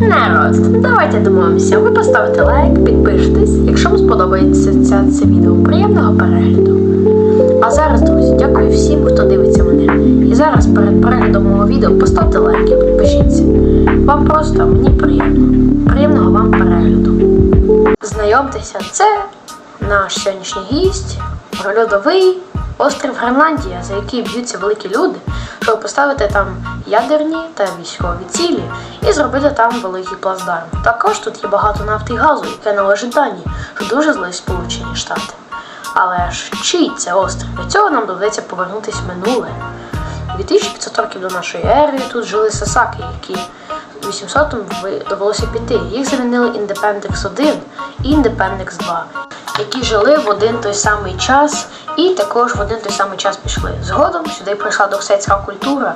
Народ, давайте домовимося. Ви поставите лайк, підпишитесь, якщо вам сподобається це, це відео. Приємного перегляду. А зараз, друзі, дякую всім, хто дивиться мене. І зараз перед переглядом мого відео поставте лайк і підпишіться. Вам просто мені приємно. Приємного вам перегляду. Знайомтеся, це наш сьогоднішній гість, льодовий острів Гренландія, за який б'ються великі люди, щоб поставити там ядерні та військові цілі і зробити там великий плацдарм. Також тут є багато нафти і газу, яке належить Данії, що дуже злий Сполучені Штати. Але ж чий це острів? Для цього нам доведеться повернутися в минуле. 2500 років до нашої ери тут жили сасаки, які 800 ви- довелося піти. Їх замінили Independence 1 і Independence 2, які жили в один той самий час і також в один той самий час пішли. Згодом сюди прийшла довсецька культура,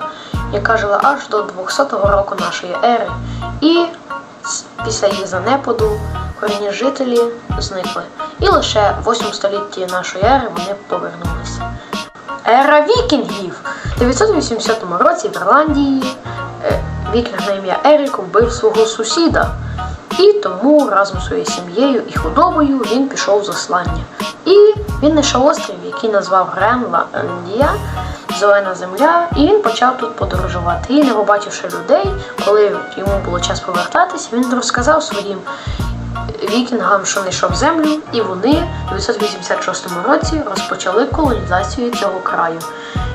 яка жила аж до 200-го року нашої ери. І після їх занепаду корінні жителі зникли. І лише в 8 столітті нашої ери вони повернулися. Ера вікінгів! У 980 році в Ірландії е, вікінг на ім'я Ерік вбив свого сусіда. І тому разом зі своєю сім'єю і худобою він пішов в заслання. І він знайшов острів, який назвав Гренландія, зелена земля, і він почав тут подорожувати. І не побачивши людей, коли йому було час повертатися, він розказав своїм вікінгам, що знайшов землю, і вони у 986 році розпочали колонізацію цього краю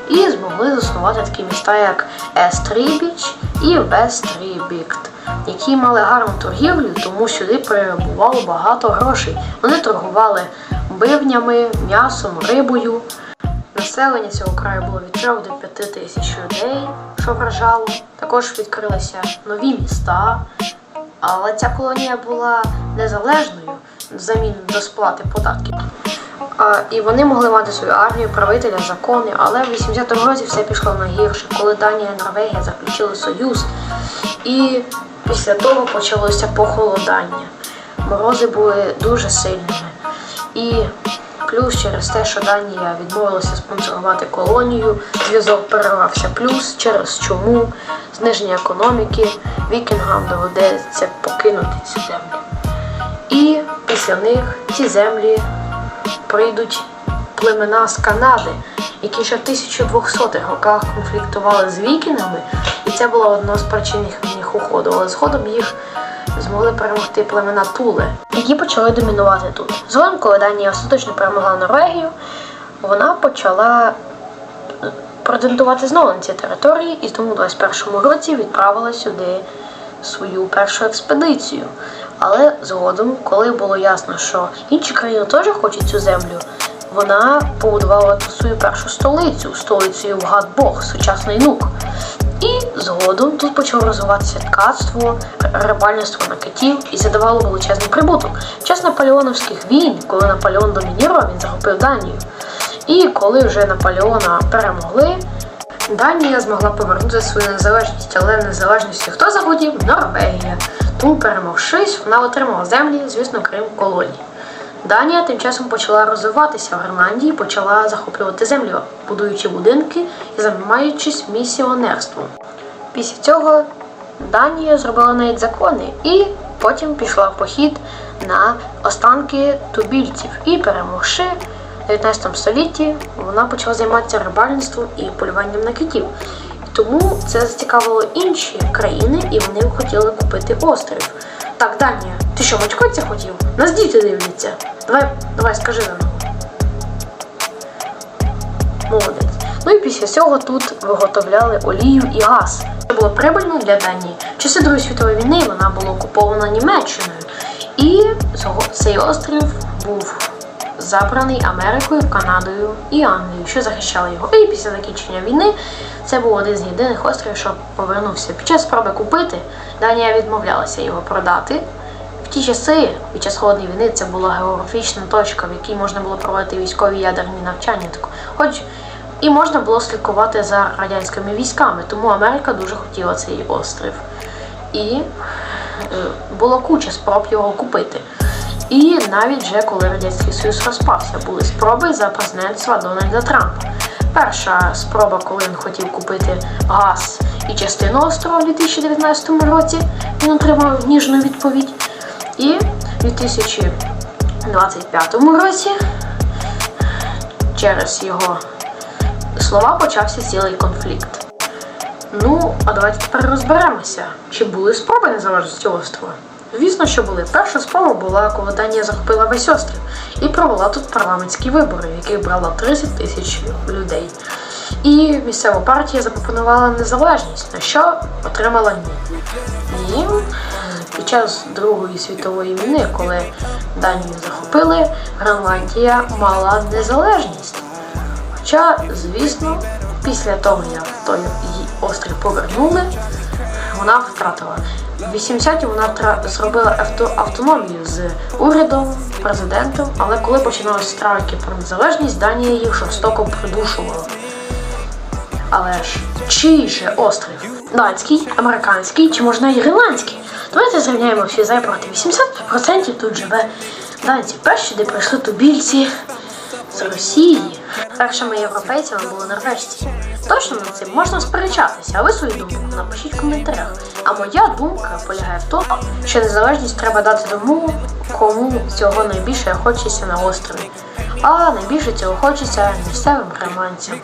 і змогли заснувати такі міста, як Естрібіч і Вестрібікт, які мали гарну торгівлю, тому сюди прибувало багато грошей. Вони торгували бивнями, м'ясом, рибою. Населення цього краю було від 3 до 5 тисяч людей, що вражало. Також відкрилися нові міста, але ця колонія була незалежною взамін до сплати податків. І вони могли мати свою армію, правителя, закони, але в 80-му році все пішло на гірше, коли Данія і Норвегія заключили союз. І після того почалося похолодання. Морози були дуже сильними. І плюс через те, що Данія відмовилася спонсорувати колонію, зв'язок перервався. Плюс через чому, зниження економіки, вікінгам доведеться покинути цю землю. І після них ці землі прийдуть племена з Канади, які ще в 1200-х роках конфліктували з вікінгами, і це була одна з причин їх уходу. Але згодом їх змогли перемогти племена Туле, які почали домінувати тут. Згодом, коли Данія остаточно перемогла Норвегію, вона почала е, претендувати знову на ці території, і тому у 21-му році відправила сюди свою першу експедицію. Але згодом, коли було ясно, що інші країни теж хочуть цю землю, вона побудувала свою першу столицю, столицею Вгад-Бог, сучасний нук. І згодом тут почало розвиватися ткацтво, рибальництво на китів і задавало величезний прибуток. Час наполеоновських війн, коли Наполеон домінірував, він захопив Данію. І коли вже Наполеона перемогли, Данія змогла повернути свою незалежність, але незалежністю хто захотів? Норвегія. Тому, перемогшись, вона отримала землі, звісно, Крим колонії. Данія тим часом почала розвиватися в Гренландії, почала захоплювати землю, будуючи будинки і займаючись місіонерством. Після цього Данія зробила навіть закони і потім пішла в похід на останки тубільців і перемогши в 19 столітті вона почала займатися рибальництвом і полюванням на китів. Тому це зацікавило інші країни, і вони хотіли купити острів. Так, Данія, ти що, батькоця хотів? Нас діти дивляться. Давай, давай, скажи нам. Молодець. Ну і після цього тут виготовляли олію і газ. Це було прибильно для Данії. В часи Другої світової війни вона була окупована Німеччиною. І цей острів був забраний Америкою, Канадою і Англією, що захищали його. І після закінчення війни це був один з єдиних островів, що повернувся. Під час спроби купити Данія відмовлялася його продати. В ті часи, під час холодної війни, це була географічна точка, в якій можна було проводити військові ядерні навчання. Хоч і можна було слідкувати за радянськими військами, тому Америка дуже хотіла цей острів. І е, було куча спроб його купити. І навіть вже коли Радянський Союз розпався, були спроби за президентства Дональда Трампа. Перша спроба, коли він хотів купити газ і частину острова у 2019 році. Він отримав ніжну відповідь. І у 2025 році через його слова почався цілий конфлікт. Ну, а давайте тепер розберемося, чи були спроби незалежності острова. Звісно, що були. Перша спроба була, коли Данія захопила весь острів і провела тут парламентські вибори, в яких брало 30 тисяч людей. І місцева партія запропонувала незалежність, на що отримала ні. І під час Другої світової війни, коли Данію захопили, Гренландія мала незалежність. Хоча, звісно, після того, як той її острів повернули, вона втратила. В 80-ті вона зробила авто- автономію з урядом, президентом, але коли починалися страйки про незалежність, Данія їх жорстоко придушувала. Але ж чий же острів? Датський, американський чи можна і гренландський? Давайте зрівняємо всі за проти. 80% тут живе данці. Перші, де прийшли тубільці з Росії. Першими європейцями були норвежці. Точно над цим можна сперечатися, а ви свою думку напишіть в коментарях. А моя думка полягає в тому, що незалежність треба дати тому, кому цього найбільше хочеться на острові. А найбільше цього хочеться місцевим громадянцям.